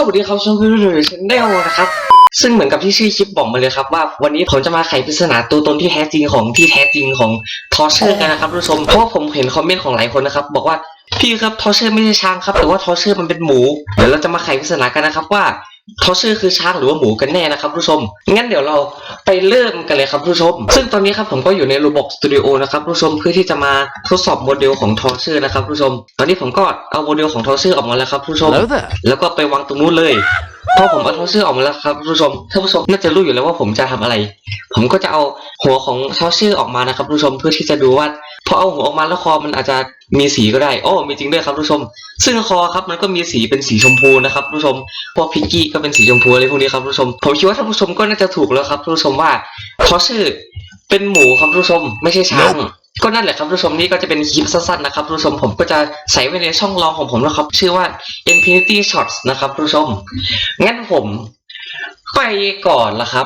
สวัสดีครับช่องพี่รุ่ยชแนลนะครับ ซึ่งเหมือนกับที่ชื่อคลิปบอกมาเลยครับ ว่าวันนี้ผมจะมาไขปริศนาตัวตนที่แท้จริงของที่แท้จริงของทอเชอร์กันนะครับทุกผู้ชมเพราะผมเห็นคอมเมนต์ของหลายคนนะครับ บอกว่าพี่ครับทอเชอร์ไม่ใช่ช้างครับแต่ว่าทอเชอร์มันเป็นหมูเดี๋ยวเราจะมาไขปริศนากันนะครับว่า ทอเชอร์คือช้างหรือว่าหมูกันแน่นะครับทุกผู้ชม งั้นเดี๋ยวเราไปเริ่มกันเลยครับทุกผู้ชม ซึ่งตอนนี้ครับผมก็อยู่ใน Roblox Studio นะครับทุกผู้ชมเพื่อที่จะมาทดสอบโมเดลของทอเชอร์นะครับทุกผู้ชม ตอนนี้ผมก็เอาโมเดลของทอเชอร์ออกมาแล้วครับทุกผู้ชม Hello there. แล้วก็ไปวางตรงนู้นเลยพอผมเอาทอสเซอร์ออกมาแล้วครับท่านผู้ชมท่านผู้ชมน่าจะรู้อยู่แล้วว่าผมจะทำอะไร ผมก็จะเอาหัวของทอสเซอร์ออกมานะครับท่านผู้ชมเพื่อที่จะดูว่า พอเอาหัวออกมาแล้วคอมันอาจจะมีสีก็ได้โอ้มีจริงด้วยครับท่านผู้ชม ซึ่งคอครับมันก็มีสีเป็นสีชมพูนะครับท่านผู้ชม พวกพิกกี้ก็เป็นสีชมพูอะไรพวกนี้ครับท่านผู้ชม ผมคิดว่าท่านผู้ชมก็น่าจะถูกแล้วครับท่านผู้ชมว่าทอสเซอร์เป็นหมูครับท่านผู้ชม ไม่ใช่ช้างก็นั่นแหละครับท่านผู้ชมนี่ก็จะเป็นคลิปสั้นๆนะครับท่านผู้ชมผมก็จะใส่ไว้ในช่องรองของผมนะครับ ชื่อว่า Infinity Shots นะครับท่านผู้ชมงั้นผมไปก่อนละครับ